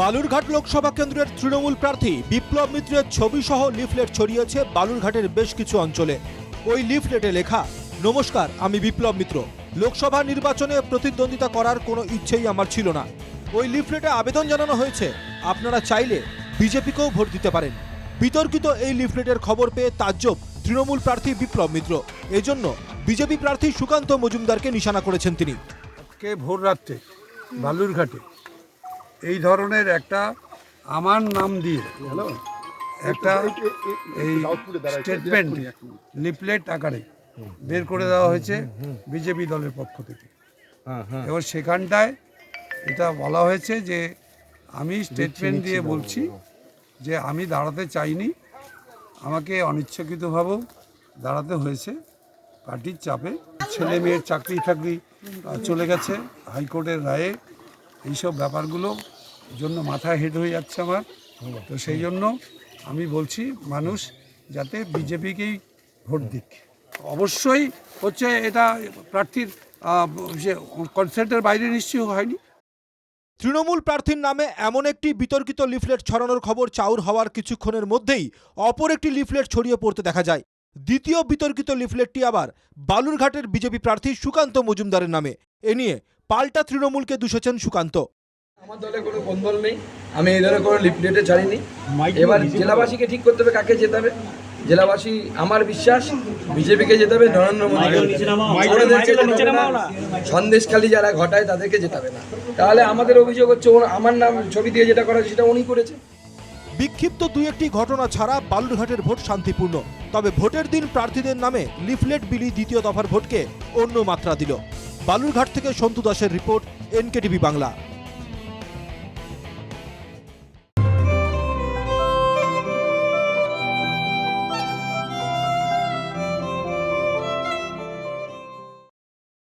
বালুরঘাট লোকসভা কেন্দ্রের তৃণমূল প্রার্থী বিপ্লব মিত্রের ছবি সহ লিফলেট ছড়িয়েছে বালুরঘাটের বেশ কিছু অঞ্চলে। ওই লিফলেটে লেখা, নমস্কার, আমি বিপ্লব মিত্র। লোকসভা নির্বাচনে প্রতিদ্বন্দ্বিতা করার কোনো ইচ্ছেই আমার ছিল না। ওই লিফলেটে আবেদন জানানো হয়েছে, আপনারা চাইলে বিজেপিকেও ভোট দিতে পারেন। বিতর্কিত এই লিফলেটের খবর পেয়ে তাজ্জব তৃণমূল প্রার্থী বিপ্লব মিত্র। এজন্য বিজেপি প্রার্থী সুকান্ত মজুমদারকে নিশানা করেছেন তিনি। ভোর রাত্রে বালুরঘাটে এই ধরনের একটা আমার নাম দিয়ে একটা এই স্টেটমেন্ট লিফলেট আকারে বের করে দেওয়া হয়েছে বিজেপি দলের পক্ষ থেকে। এবার সেখানটায় এটা বলা হয়েছে যে আমি স্টেটমেন্ট দিয়ে বলছি যে আমি দাঁড়াতে চাইনি। আমাকে অনিচ্ছাকৃতভাবেও দাঁড়াতে হয়েছে। পার্টির চাপে ছেলে মেয়ের চাকরি টাকরি চলে গেছে। হাইকোর্টের রায়ে এইসব ব্যাপারগুলো জন্য মাথা হেড হয়ে যাচ্ছে আমার। তো সেই জন্য আমি বলছি, মানুষ যাতে বিজেপিকেই ভোট দিক। অবশ্যই হচ্ছে এটা প্রার্থীর যে কনসেন্টের বাইরে নিশ্চয়ই হয়নি। তৃণমূল প্রার্থীর নামে এমন একটি বিতর্কিত লিফলেট ছড়ানোর খবর চাউর হওয়ার কিছুক্ষণের মধ্যেই অপর একটি লিফলেট ছড়িয়ে পড়তে দেখা যায়। দ্বিতীয় বিতর্কিত লিফলেটটি আবার বালুরঘাটের বিজেপি প্রার্থী সুকান্ত মজুমদারের নামে। এ নিয়ে পাল্টা তৃণমূলকে দুষেছেন সুকান্ত। আমার দলে কোনো নেই। আমি এই ধরনের কোনো লিফলেটে ছাড়িনি। এবার জেলাবাসীকে ঠিক করতে হবে কাকে যেতে হবে। জেলাবাসী আমার বিশ্বাস বিজেপিকে যেতে হবে নরেন্দ্র মোদী সন্দেশখালী যারা ঘটায় তাদেরকে যেতে হবে না। তাহলে আমাদের অভিযোগ হচ্ছে আমার নাম ছবি দিয়ে যেটা করা সেটা উনি করেছে। বিক্ষিপ্ত দুই একটি ঘটনা ছাড়া বালুরঘাটের ভোট শান্তিপূর্ণ। তবে ভোটের দিন প্রার্থীদের নামে লিফলেট বিলি দ্বিতীয় দফার ভোটকে অন্য মাত্রা দিল। বালুরঘাট থেকে সন্তু দাসের রিপোর্ট এনকেটিভি বাংলা।